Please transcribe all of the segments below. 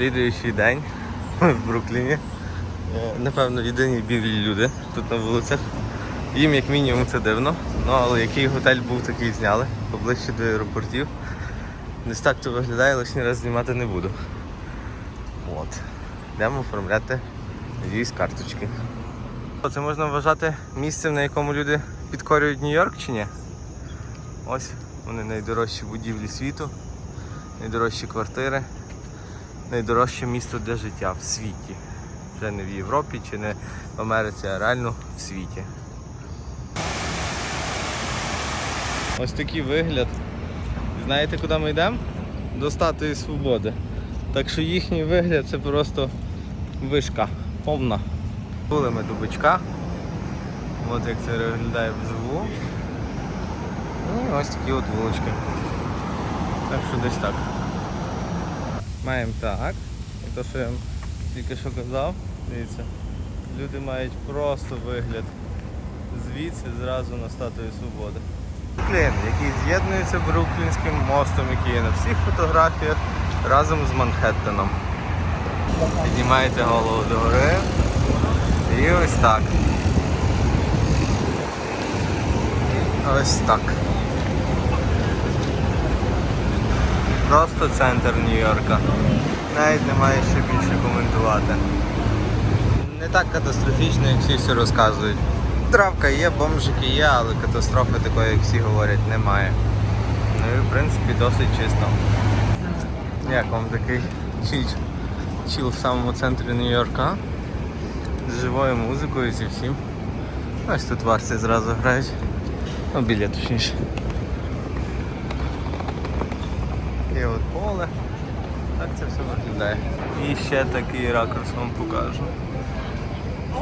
Слідуючий день в Брукліні. Е, Напевно, єдині білі люди тут на вулицях. Їм як мінімум це дивно. Ну але який готель був, такий зняли поближче до аеропортів. Десь так то виглядає, лишній раз знімати не буду. От. Йдемо оформляти надіюсь, карточки. Це можна вважати місцем, на якому люди підкорюють Нью-Йорк чи ні? Ось вони найдорожчі будівлі світу, найдорожчі квартири, найдорожче місто для життя в світі. Вже не в Європі чи не в Америці, а реально в світі. Ось такий вигляд. Знаєте, куди ми йдемо? До статуї свободи. Так що їхній вигляд це просто вишка повна. Були ми до бичка. От як це виглядає вживу. Ну і ось такі от вулички. Так що десь так. Маємо так. І то, що я тільки що казав, дивіться, люди мають просто вигляд звідси зразу на статую свободи. Бруклін, який з'єднується Бруклінським мостом, який є на всіх фотографіях разом з Манхеттеном. Піднімаєте голову догори. І ось так. Ось так. Просто центр Нью-Йорка. Навіть немає що більше коментувати. Не так катастрофічно, як всі все розказують. Травка є, бомжики є, але катастрофи такої, як всі говорять, немає. Ну і в принципі досить чисто. Як вам такий чіл, чіл в самому центрі Нью-Йорка? З живою музикою зі всім. Ось тут варці зразу грають. Ну, біля точніше. І от поле. Так це все виглядає. І ще такий ракурс вам покажу.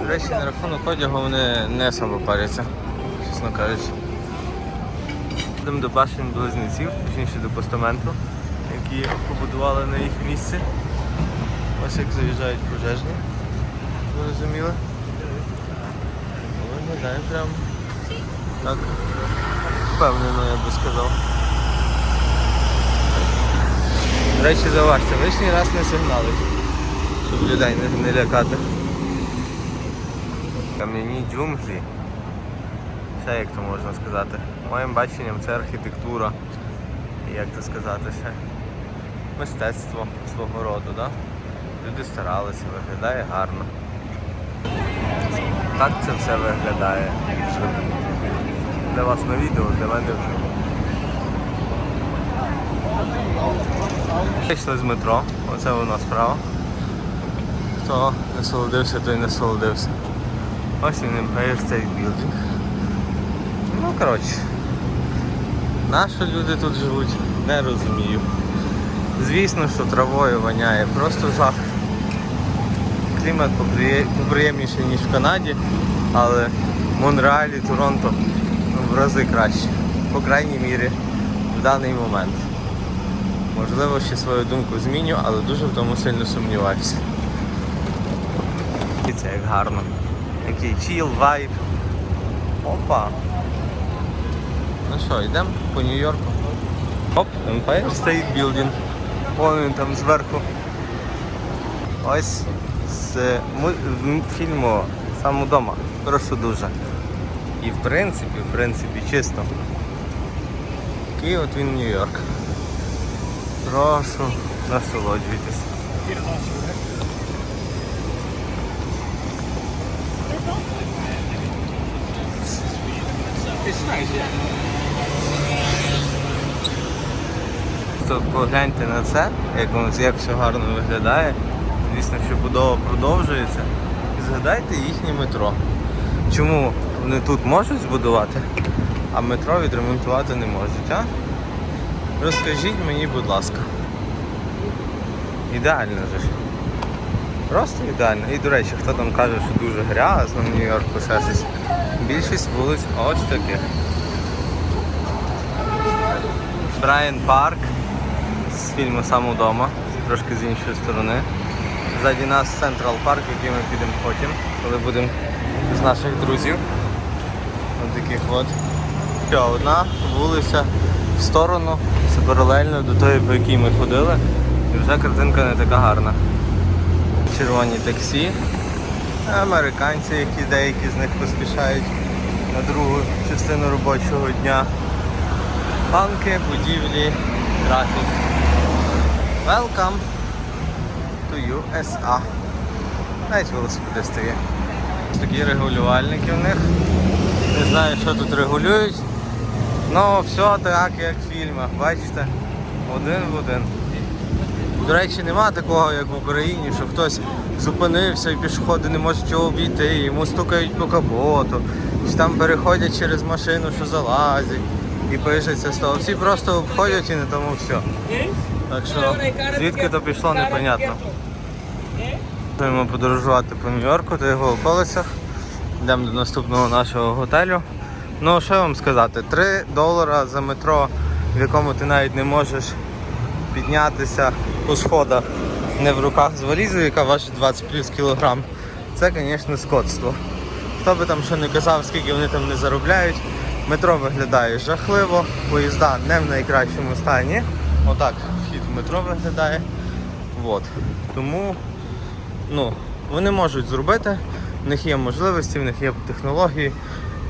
До речі, на рахунок одягу вони не особо паряться, чесно кажучи. Йдемо до башень близнеців, точніше до постаменту, які побудували на їх місці. Ось як заїжджають пожежні. Ви розуміли? Ну, Виглядає прям так впевнено, я би сказав. До речі, зауважте, лишній раз не сигналить, щоб людей не, не лякати. Кам'яні джунглі. Ще як то можна сказати. Моїм баченням це архітектура. Як це сказати ще. Мистецтво свого роду, да? Люди старалися, виглядає гарно. Так це все виглядає. Для вас на відео, для мене вже. Вийшли з метро, оце воно справа. Хто насолодився, той насолодився. Ось він Empire State Building. Ну коротше. Наші люди тут живуть, не розумію. Звісно, що травою воняє, просто жах. Клімат поприємніший, ніж в Канаді, але в Монреалі, Торонто в рази краще. По крайній мірі в даний момент. Можливо, ще свою думку зміню, але дуже в тому сильно сумніваюся. І це як гарно. Який чіл, вайб. Опа. Ну що, йдемо по Нью-Йорку. Оп, Empire State Building. Вон там зверху. Ось з фільму сам удома. Прошу дуже. І в принципі, в принципі, чисто. Такий от він Нью-Йорк. Прошу, насолоджуйтесь. То погляньте на це, як, воно- як все гарно виглядає. Звісно, що будова продовжується. І згадайте їхнє метро. Чому вони тут можуть збудувати, а метро відремонтувати не можуть, а? Розкажіть мені, будь ласка. Ідеально же ж. Просто ідеально. І до речі, хто там каже, що дуже грязно в Нью-Йорку ще щось. Більшість вулиць ось таких. Брайан Парк з фільму Сам удома, трошки з іншої сторони. Ззаді нас Централ Парк, який ми підемо потім, коли будемо з наших друзів. Ось таких от. Ще одна вулиця в сторону, це паралельно до тої, по якій ми ходили. І вже картинка не така гарна. Червоні таксі. Американці, які деякі з них поспішають на другу частину робочого дня. Банки, будівлі, трафік. Welcome to USA. Навіть велосипедисти є. Такі регулювальники в них. Не знаю, що тут регулюють. Ну, все так, як в фільмах, бачите? Один в один. До речі, нема такого, як в Україні, що хтось зупинився і пішоходи не можуть його обійти, йому стукають по капоту, чи там переходять через машину, що залазять, і пишеться з того. Всі просто обходять і на тому все. Так що звідки то пішло, непонятно. Будемо подорожувати по Нью-Йорку та його околицях. Йдемо до наступного нашого готелю. Ну, що вам сказати, 3 долара за метро, в якому ти навіть не можеш піднятися по сходах не в руках з валізою, яка важить 20 плюс кілограм. Це, звісно, скотство. Хто би там що не казав, скільки вони там не заробляють. Метро виглядає жахливо, поїзда не в найкращому стані. Отак вхід в метро виглядає. От. Тому ну, вони можуть зробити, в них є можливості, в них є технології,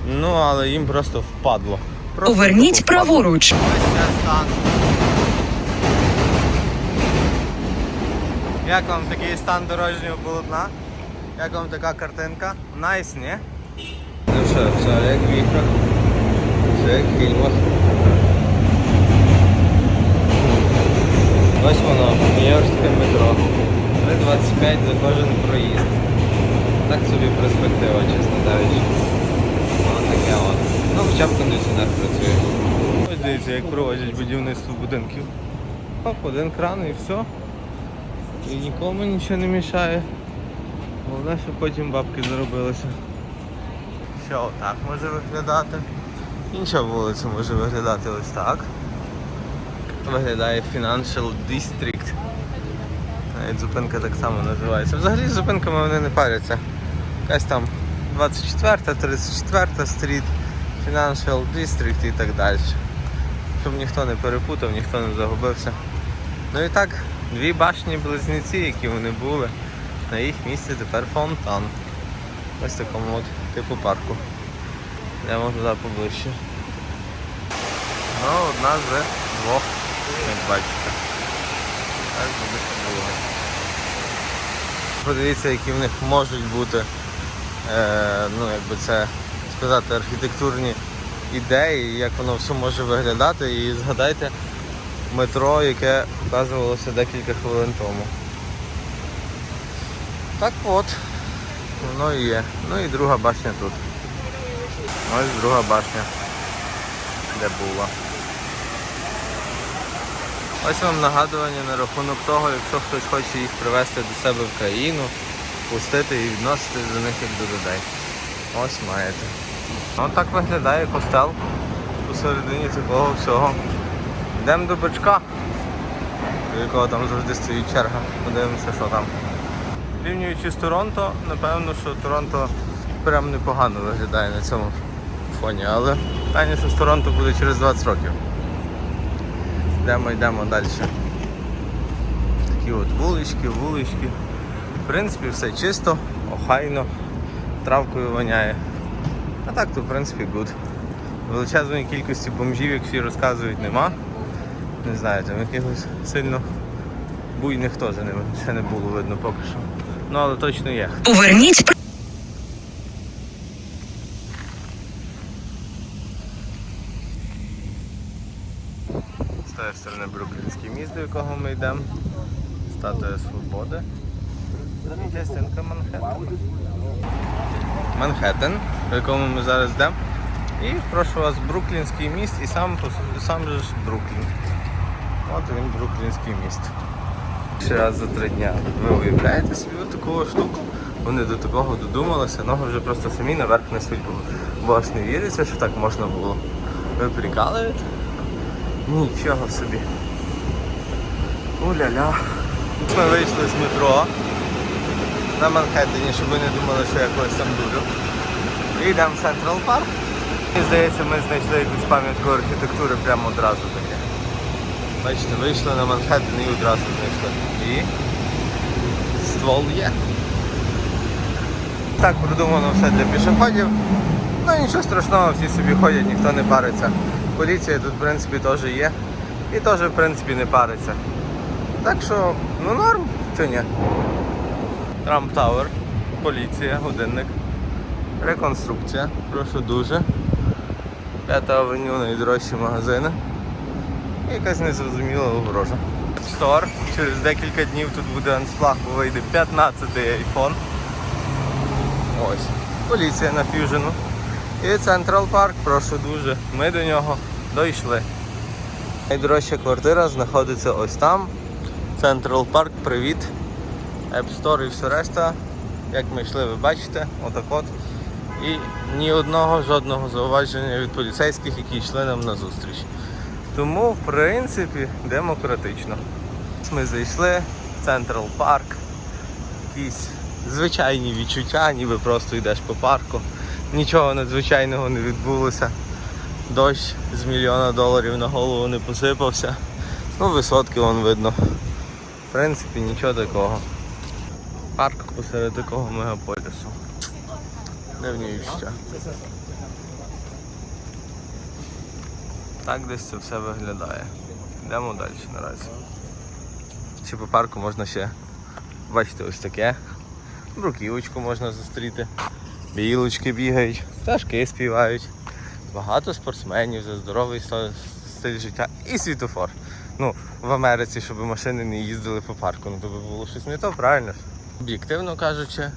ну але їм просто впадло. Просто Поверніть впадло. праворуч. Ось стан. Як вам такий стан дорожнього полотна? Як вам така картинка? Найс, ні? Ну що, все як в все як в фільмах. Ось воно, Нью-Йоркське метро. 3,25 за кожен проїзд. Так собі перспектива, чесно кажучи. Ось таке от. Ну, хоча б кондиціонер працює. Ось дивіться, як проводять будівництво будинків. Хоп, один кран і все. І нікому нічого не мішає. Головне, щоб потім бабки заробилися. Що отак може виглядати. Інша вулиця може виглядати ось так. Виглядає Financial District. Навіть зупинка так само називається. Взагалі з зупинками вони не паряться. Якась там 24, 34 стріт, Financial District і так далі. Щоб ніхто не перепутав, ніхто не загубився. Ну і так, дві башні близнеці, які вони були. На їх місці тепер фонтан. Ось такому от типу парку. Йдемо туди поближче. Ну, одна з двох, як бачите. Так буде було. Подивіться, які в них можуть бути, е, ну якби це сказати, архітектурні ідеї, як воно все може виглядати. І згадайте метро, яке показувалося декілька хвилин тому. Так от, воно і є. Ну і друга башня тут. Ось друга башня, де була. Ось вам нагадування на рахунок того, якщо хтось хоче їх привезти до себе в країну, пустити і відносити до них як до людей. Ось маєте. Ось так виглядає костел посередині такого всього. Йдемо до бичка, до якого там завжди стоїть черга. Подивимося, що там. Порівнюючи з Торонто, напевно, що Торонто прям непогано виглядає на цьому фоні, але питання, що з Торонто буде через 20 років. Йдемо, йдемо далі. Такі от вулички, вулички. В принципі, все чисто, охайно, травкою воняє. А так то в принципі гуд. Величезної кількості бомжів, як всі розказують, нема. Не знаю, там якихось сильно буйних теж не, ще не було видно поки що. Ну але точно є. Поверніть З тієї сторони Бруклінський міст, до якого ми йдемо. Статуя Свободи. Частинка Манхеттена. Манхеттен, до якому ми зараз йдемо. І прошу вас, Бруклінський міст і сам, сам же ж Бруклін. От він Бруклінський міст. Ще раз за три дня. Ви уявляєте собі таку штуку? Вони до такого додумалися, ноги вже просто самі наверх несуть, бо- бо аж не віриться, що так можна було. Ви прикалуєте? Нічого собі. Уля-ля. Ми вийшли з метро на Манхеттені, щоб ви не думали, що я когось там. І йдемо в Централ Парк. Мені здається, ми знайшли якусь пам'ятку архітектури прямо одразу таке. Бачите, вийшли на Манхеттен і одразу знайшли. І ствол є. Так продумано все для пішоходів. Ну нічого страшного, всі собі ходять, ніхто не париться. Поліція тут в принципі теж є. І теж в принципі не париться. Так що, ну норм, чи ні? Трамп Тауер, поліція, годинник, реконструкція, прошу дуже. П'ята авеню найдорожчі магазини. І якась незрозуміла огорожа. Стор. Через декілька днів тут буде аншлаг, вийде 15-й iPhone. Ось. Поліція на ф'южену. І Централ Парк, прошу дуже. Ми до нього дійшли. Найдорожча квартира знаходиться ось там. Централ Парк, привіт. App Store і все решта. Як ми йшли, ви бачите, отак от. І ні одного жодного зауваження від поліцейських, які йшли нам на зустріч. Тому, в принципі, демократично. Ми зайшли в Централ Парк, якісь звичайні відчуття, ніби просто йдеш по парку. Нічого надзвичайного не відбулося. Дощ з мільйона доларів на голову не посипався. Ну, висотки вон видно. В принципі, нічого такого. Парк посеред такого мегаполісу. Дивні відчуття. Так десь це все виглядає. Йдемо далі наразі. Чи по парку можна ще бачити ось таке. Бруківочку можна зустріти. Білочки бігають, пташки співають. Багато спортсменів за здоровий стиль життя і світофор. Ну, в Америці, щоб машини не їздили по парку, ну то би було щось не то, правильно ж? Об'єктивно кажучи,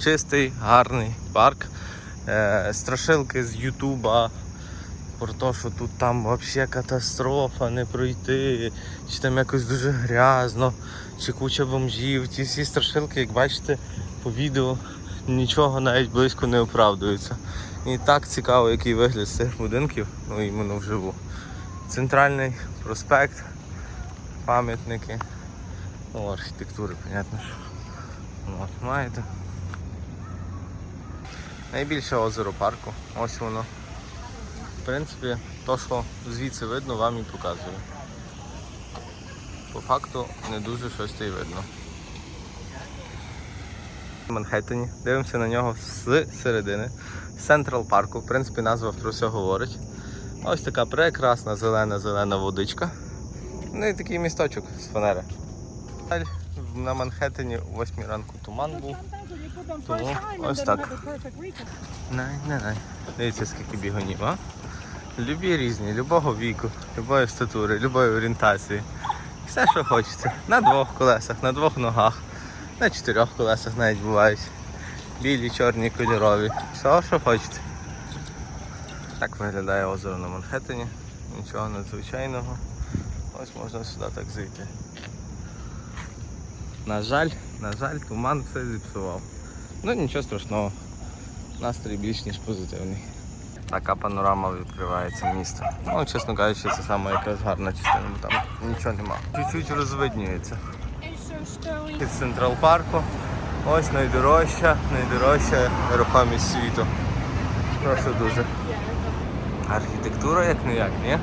чистий, гарний парк. Е, страшилки з Ютуба про те, що тут там взагалі катастрофа, не пройти, чи там якось дуже грязно, чи куча бомжів. Ті всі страшилки, як бачите, по відео нічого навіть близько не оправдується. І так цікаво, який вигляд з цих будинків, ну іменно вживу. Центральний проспект, пам'ятники, ну, архітектури, понятно що. От, маєте. Найбільше озеро парку. Ось воно. В принципі, то, що звідси видно, вам і показую. По факту не дуже щось та й видно. В Манхеттені. Дивимося на нього з середини. З Централ парку. В принципі, назва про все говорить. Ось така прекрасна зелена-зелена водичка. Ну і такий місточок з фанери. На Манхеттені о 8 ранку туман був. Тому ось так. Най, най, най. Дивіться, скільки бігунів, а? Любі різні, любого віку, любої статури, любої орієнтації. Все, що хочеться. На двох колесах, на двох ногах, на чотирьох колесах навіть бувають. Білі, чорні, кольорові. Все, що хочете. Так виглядає озеро на Манхеттені. Нічого надзвичайного. Ось можна сюди так зайти. На жаль, на жаль, туман все зіпсував. Ну нічого страшного. Настрій більш ніж позитивний. Така панорама відкривається міста. Ну, чесно кажучи, це саме якась гарна частина, бо там нічого нема. Чуть-чуть розвиднюється. Від Централ парку. Ось найдорожча, найдорожча нерухомість світу. Прошу дуже. Архітектура як не як, ні?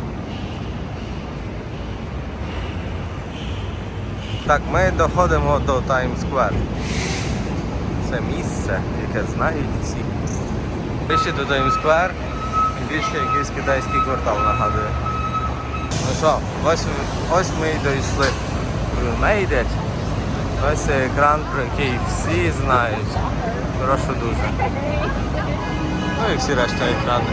Так, ми доходимо до Square. Це місце, яке знають всі. Ближче до Times Square, більше якийсь китайський квартал нагадує. Ну що, ось, ось ми і дійшли. We made it. Ось екран, про який всі знають. Прошу дуже. Ну і всі решта екрани.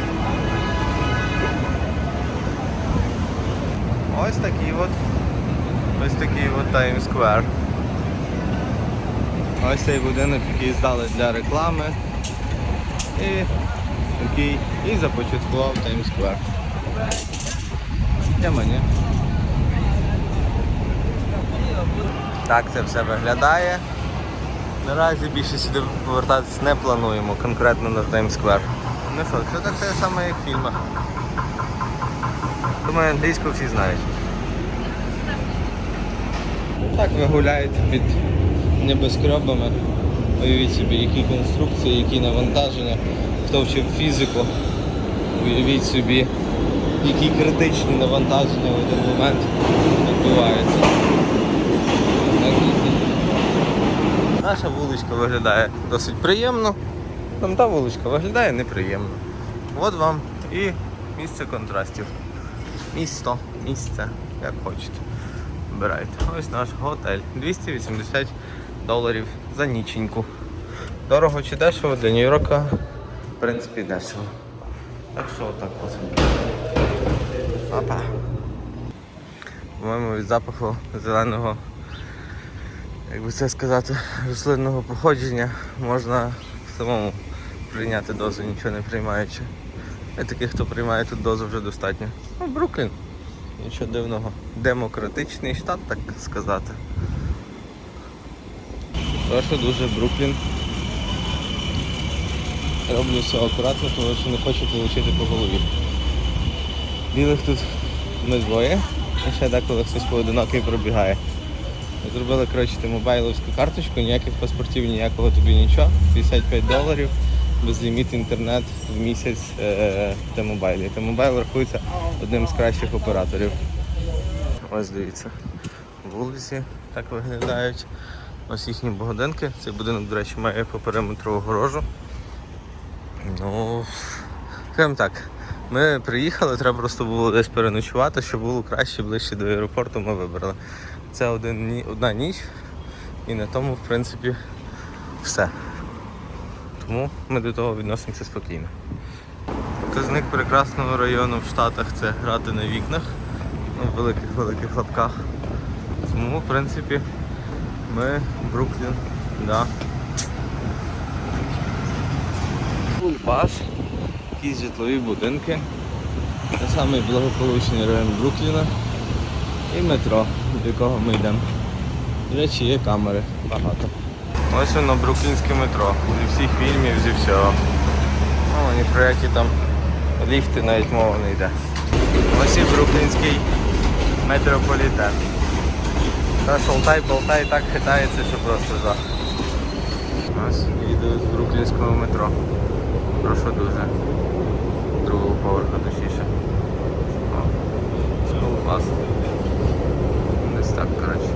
Ось такий от. Ось такий от Times Square. Ось цей будинок, який здали для реклами. І який і започаткував Times Square. Для мене. Так це все виглядає. Наразі більше сюди повертатись не плануємо, конкретно на Times Square. Ну що, це так те саме, як в фільмах. Думаю, англійську всі знають. Так ви гуляєте під небоскребами. Уявіть собі, які конструкції, які навантаження. Хто вчив фізику, уявіть собі, які критичні навантаження в один момент відбувається. Наша вуличка виглядає досить приємно. Там та вуличка виглядає неприємно. От вам і місце контрастів. Місто, місце, як хочете. Обирайте. Ось наш готель. 280 доларів за ніченьку. Дорого чи дешево для Нью-Йорка, в принципі, дешево. Так що отак от. Опа. По-моєму, від запаху зеленого, як би це сказати, рослинного походження можна самому прийняти дозу, нічого не приймаючи. І таких, хто приймає тут дозу, вже достатньо. Ну, Бруклін. Нічого дивного. Демократичний штат, так сказати. Прошу дуже Бруклін. Роблю все акуратно, тому що не хочу отримати по голові. Білих тут ми двоє, і ще деколи хтось поодинокий пробігає. Зробили коротше, ти мобайловську карточку, ніяких паспортів, ніякого тобі нічого. 55 доларів, безліміт інтернет в місяць е, T-Mobile. T-Mobile рахується одним з кращих операторів. Ось дивіться. Вулиці так виглядають. Ось їхні будинки. Цей будинок, до речі, має по периметру огорожу. Ну, скажімо так, ми приїхали, треба просто було десь переночувати, щоб було краще ближче до аеропорту, ми вибрали. Це один, одна ніч і на тому, в принципі, все. Тому ми до того відносимося спокійно. Показник прекрасного району в Штатах це грати на вікнах, ну, в великих-великих лапках. Тому, в принципі, ми Бруклін, да. Фулбас, якісь житлові будинки. Це самий благополучний район Брукліна і метро, до якого ми йдемо. До речі, є камери багато. Ось воно бруклінське метро. Зі всіх фільмів, зі всього. Ну, ні про які там ліфти навіть мова не йде. Ось і бруклінський метрополітен. Та шолтай болтай так хитається, що просто жах. Ось їду з бруклінського метро. Прошу дуже. Другого поверху точніше. О, Скулбас. Десь так, коротше.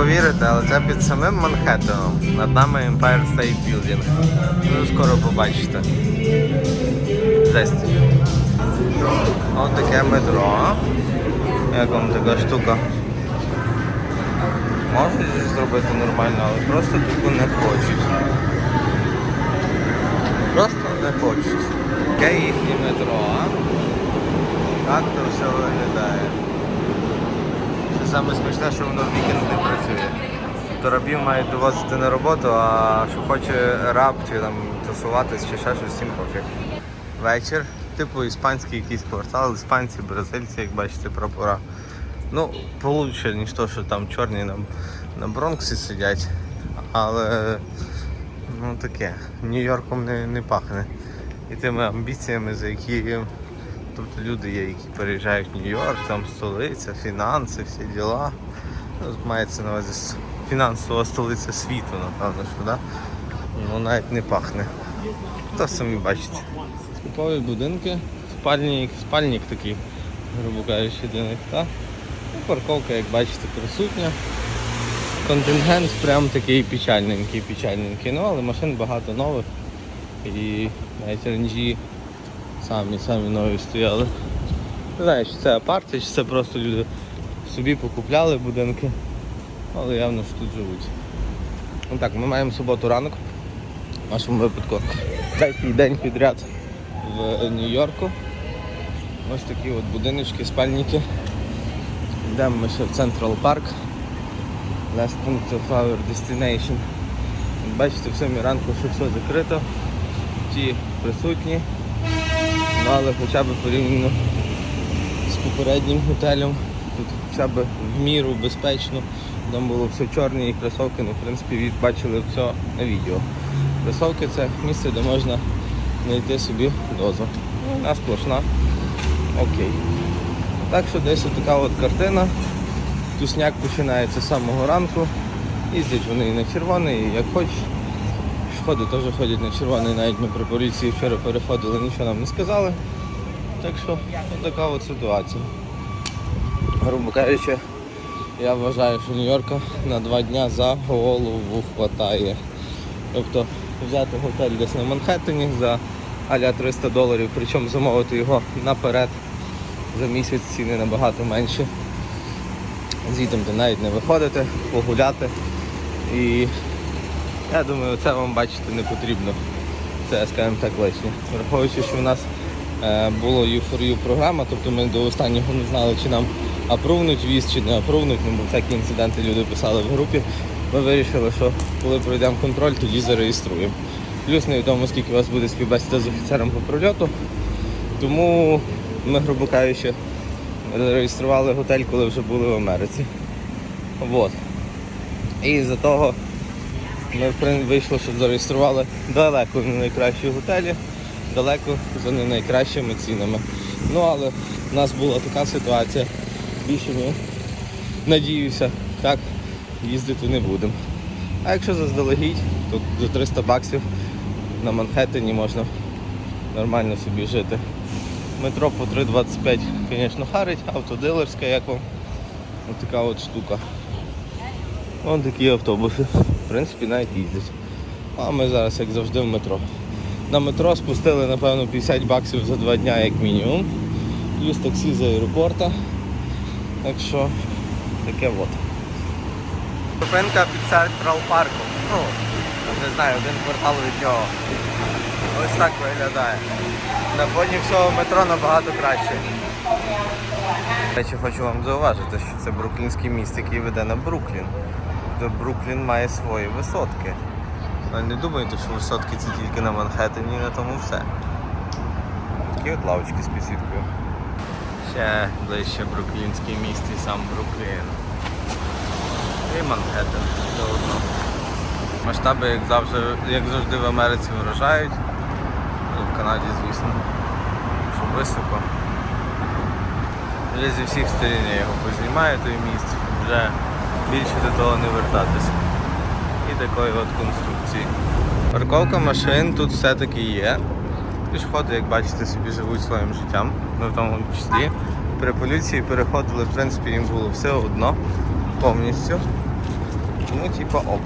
Повірите, але це під самим Манхеттеном. Над нами Empire State Building. Ну, скоро побачите. Жесть. Ось таке метро. Як вам така штука? Можуть же зробити нормально, але просто таку не хочуть. Просто не хочуть. Яке їхнє метро, а? Як то все виглядає? Це саме смішне, що воно в вікенд не працює. То рабів мають довозити на роботу, а що хоче раб чи там тусуватись чи ще щось, всім пофіг. Вечір, типу іспанський якийсь квартал, іспанці, бразильці, як бачите, прапора. Ну, получше, ніж то, що там чорні на, на Бронксі сидять. Але ну таке, Нью-Йорком не, не пахне. І тими амбіціями, за які тобто люди є, які переїжджають в Нью-Йорк, там столиця, фінанси, всі діла. Мається на увазі фінансова столиця світу, напевно, що да? Ну навіть не пахне. То самі бачите. Типові будинки, спальник, спальник такий, грубо кажучи, для них, так? Ну, парковка, як бачите, присутня. Контингент прям такий печальненький, печальненький. Ну, але машин багато нових. І навіть RNG самі самі нові стояли. Не знаю, чи це апарти, чи це просто люди собі покупляли будинки, але явно ж тут живуть. Ну так, ми маємо суботу ранок, в нашому випадку третій день підряд в Нью-Йорку. Ось такі от будиночки, спальники. Йдемо ми ще в Централ Парк. Last punct of our destination. Бачите, в 7 ранку, що все закрито. Ті присутні. Але хоча б порівняно з попереднім готелем. Тут хоча б в міру безпечно. Там було все чорне і кросовки, ну в принципі бачили все на відео. Кросовки це місце, де можна знайти собі дозу. Ну, вона сплошна. Окей. Так що десь така от картина. Тусняк починається з самого ранку. Їздять вони і на червоний, і як хочеш. Шкоди теж ходять на червоний, навіть ми при поліції вчора переходили, нічого нам не сказали. Так що така от ситуація. Грубо кажучи, я вважаю, що Нью-Йорка на два дня за голову хватає. Тобто взяти готель десь на Манхеттені за аля 300 доларів, причому замовити його наперед за місяць ціни набагато менші. Звітом ти навіть не виходите, погуляти. І я думаю, це вам бачити не потрібно. Це, скажімо так, лишнє. Враховуючи, що в нас було U4U програма, тобто ми до останнього не знали, чи нам апрувнуть віз, чи не апрувнуть, ну, бо всякі інциденти люди писали в групі. Ми вирішили, що коли пройдемо контроль, тоді зареєструємо. Плюс невідомо, скільки у вас буде співбесіда з офіцером по прольоту. Тому ми, грубо кажучи, зареєстрували готель, коли вже були в Америці. Вот. І з-за того ми вийшло, що зареєстрували далеко не найкращі готелі, далеко за не найкращими цінами. Ну але в нас була така ситуація, більше ми надіюся, так їздити не будемо. А якщо заздалегідь, то за 300 баксів на Манхеттені можна нормально собі жити. Метро по 3,25, звісно, харить, автодилерська, як вам. Ось така от штука. Ось такі автобуси. В принципі, навіть їздять. А ми зараз, як завжди, в метро. На метро спустили, напевно, 50 баксів за два дня як мінімум. Плюс таксі з аеропорта. Так що таке от. Зупинка під Централ парком. Ну, не знаю, один квартал від нього. Ось так виглядає. На фоні всього метро набагато краще. До речі, хочу вам зауважити, що це бруклінський міст, який веде на Бруклін. Де Бруклін має свої висотки. Не думайте, що висотки це тільки на Манхеттені, на тому все. Такі от лавочки з підсвіткою. Ще ближче бруклінський міст і сам Бруклін. І Манхеттен заодно. Масштаби, як завжди, як завжди в Америці вражають. Ну, в Канаді, звісно, що високо. Вже зі всіх сторін я його познімаю той міст, вже більше до того не вертатися. І такої от конструкції. Парковка машин тут все-таки є. Пішоходи, як бачите, собі живуть своїм життям, ми в тому числі. При поліції переходили, в принципі, їм було все одно повністю. Тому типа ок.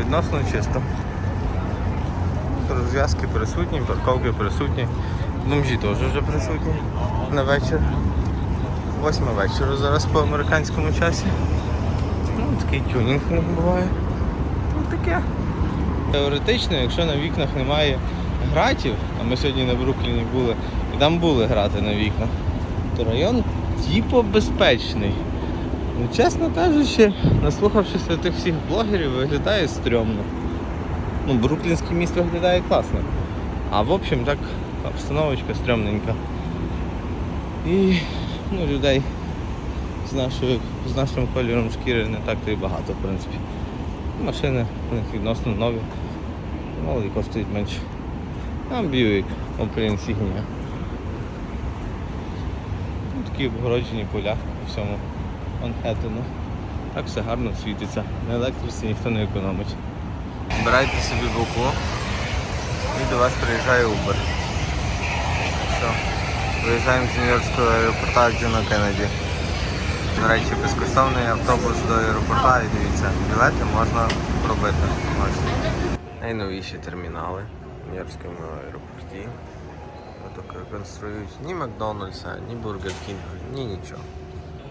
Відносно чисто. Розв'язки присутні, парковки присутні. Бомжі теж вже присутні на вечір. Восьма вечора зараз по американському часі. Ну, такий тюнінг них буває. Ну таке. Теоретично, якщо на вікнах немає гратів, а ми сьогодні на Брукліні були, і там були грати на вікнах, то район типу безпечний. Ну, чесно кажучи, наслухавшися тих всіх блогерів, виглядає стрьомно. Ну, Бруклінське місто виглядає класно. А в общем так обстановочка стрьомненька. І ну, людей з, нашою, з нашим кольором шкіри не так то і багато, в принципі. Машини у них відносно нові. І коштують менше. Там Buick, Opel Insignia. Ну, такі обгороджені поля по всьому Манхеттену. Так все гарно світиться. На електриці ніхто не економить. Збирайте собі букло і до вас приїжджає Uber. Все. Виїжджаємо з Нью-Йоркського аеропорта Джона Кеннеді. До речі, безкоштовний автобус до аеропорта і дивіться, білети можна пробити. Ось. Найновіші термінали в Нью-Йоркському аеропорті. Отак реконструюють ні Макдональдса, ні Бургер Кінга, ні нічого.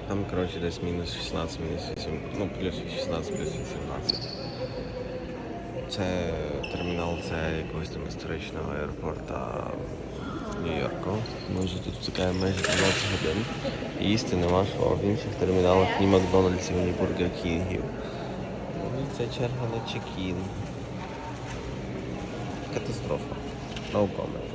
Там, коротше, десь мінус 16, мінус 8, ну плюс 16, плюс 18. Це термінал це якогось там історичного аеропорта Нью-Йорку. Ми вже тут чекаємо майже 12 годин. І Їсти нема що в інших терміналах ні Макдональдсів, ні Бургер Кінгів. Ну, Це черга на чекін. Катастрофа. No comment.